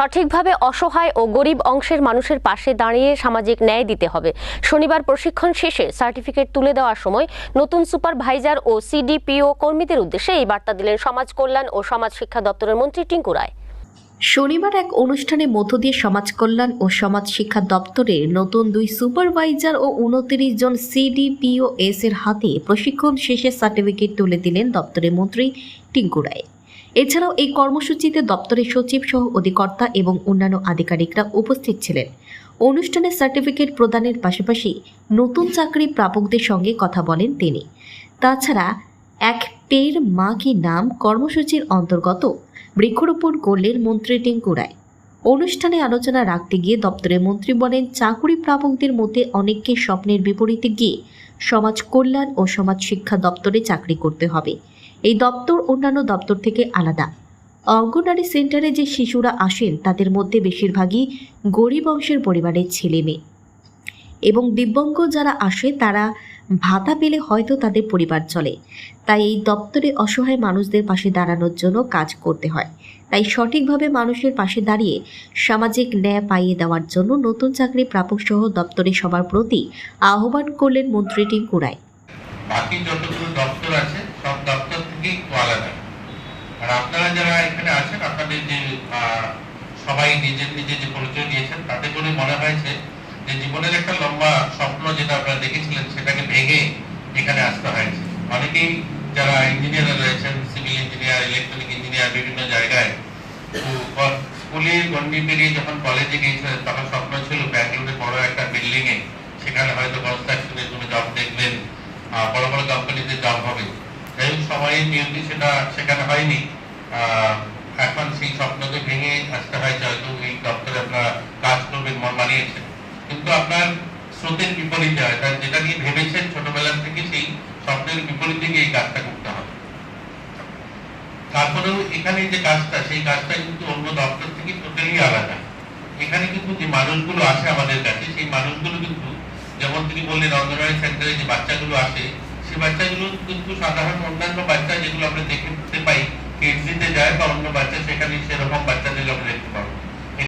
সঠিকভাবে অসহায় ও গরিব অংশের মানুষের পাশে দাঁড়িয়ে সামাজিক ন্যায় দিতে হবে। শনিবার প্রশিক্ষণ শেষে সার্টিফিকেট তুলে দেওয়ার সময় নতুন সুপারভাইজার ও সিডিপিও কর্মীদের উদ্দেশ্যে এই বার্তা দিলেন সমাজ কল্যাণ ও সমাজ শিক্ষা দপ্তরের মন্ত্রী টিঙ্কু রায়। শনিবার এক অনুষ্ঠানে মধ্য দিয়ে সমাজ কল্যাণ ও সমাজ শিক্ষা দপ্তরের নতুন দুই সুপারভাইজার ও উনত্রিশ জন সিডিপিওএস এর হাতে প্রশিক্ষণ শেষে সার্টিফিকেট তুলে দিলেন দপ্তরের মন্ত্রী টিঙ্কু রায়। এছাড়াও এই কর্মসূচিতে দপ্তরের সচিব সহ অধিকর্তা এবং অন্যান্য আধিকারিকরা উপস্থিত ছিলেন। অনুষ্ঠানে সার্টিফিকেট প্রদানের পাশাপাশি নতুন চাকরি প্রাপকদের সঙ্গে কথা বলেন তিনি। তাছাড়া এক পের মা কি নাম কর্মসূচির অন্তর্গত বৃক্ষরোপণ করলেন মন্ত্রী টিঙ্কু রায়। অনুষ্ঠানে আলোচনা রাখতে গিয়ে দপ্তরের মন্ত্রী বলেন, চাকুরি প্রাপকদের মধ্যে অনেককে স্বপ্নের বিপরীতে গিয়ে সমাজ কল্যাণ ও সমাজ শিক্ষা দপ্তরে চাকরি করতে হবে। এই দপ্তর অন্যান্য দপ্তর থেকে আলাদা। অঙ্গনারী সেন্টারে যে শিশুরা আসেন, তাদের মধ্যে বেশিরভাগই গরিব অংশের পরিবারের ছেলে মেয়ে এবং দিব্যাঙ্গ যারা আসে, তারা ভাতা পেলে হয়তো তাদের পরিবার চলে। তাই এই দপ্তরে অসহায় মানুষদের পাশে দাঁড়ানোর জন্য কাজ করতে হয়। তাই সঠিকভাবে মানুষের পাশে দাঁড়িয়ে সামাজিক ন্যায় পাইয়ে দেওয়ার জন্য নতুন চাকরি প্রাপক সহ দপ্তরে সবার প্রতি আহ্বান করলেন মন্ত্রী টিঙ্কু রায় বাকি যতগুলো দপ্তর আছে আলাদা আর আপনারা যারা এখানে আছেন, আপনাদের যে সবাই নিজের নিজে যে পরিচয় দিয়েছেন, তাতে করে মনে হয়েছে যে জীবনের একটা লম্বা স্বপ্ন যেটা আপনারা দেখেছিলেন, সেটাকে ভেঙে এখানে আসতে হয়েছে। অনেকেই যারা ইঞ্জিনিয়ার রয়েছেন সিভিল ইঞ্জিনিয়ার ইলেকট্রনিক ইঞ্জিনিয়ার বিভিন্ন জায়গায় স্কুলের গন্ডি পেরিয়ে যখন কলেজে গিয়েছিলেন, তখন স্বপ্ন ছিল ব্যাঙ্গালোরে বড় একটা বিল্ডিং এ, সেখানে হয়তো কনস্ট্রাকশনের কোনো জব দেখবেন বড় বড় কোম্পানিতে জব সময়ের নিয়তি সেটা, সেখানে হয়নি। এখন সেই স্বপ্নকে ভেঙে আসতে হয়েছে হয়তো এই দপ্তরে আপনারা কাজ করবেন, মন মানিয়েছেন। কিন্তু আপনার স্রোতের বিপরীতে হয় তার যেটা নিয়ে ভেবেছেন ছোটবেলা থেকে সেই স্বপ্নের বিপরীতে গিয়ে এই কাজটা করতে হবে। তারপরেও এখানে যে কাজটা, সেই কাজটা কিন্তু অন্য দপ্তর থেকে টোটালি আলাদা। এখানে কিন্তু যে মানুষগুলো আসে আমাদের কাছে, সেই মানুষগুলো কিন্তু, যেমন তিনি বললেন, অঙ্গনওয়াড়ি সেন্টারে যে বাচ্চাগুলো আসে সেই বাচ্চাগুলো কিন্তু সাধারণ অন্যান্য বাচ্চা যেগুলো আমরা দেখতে পাই কেডজিতে যায় বা অন্য বাচ্চা, সেখানে সেরকম বাচ্চাদের আমরা দেখতে পাবো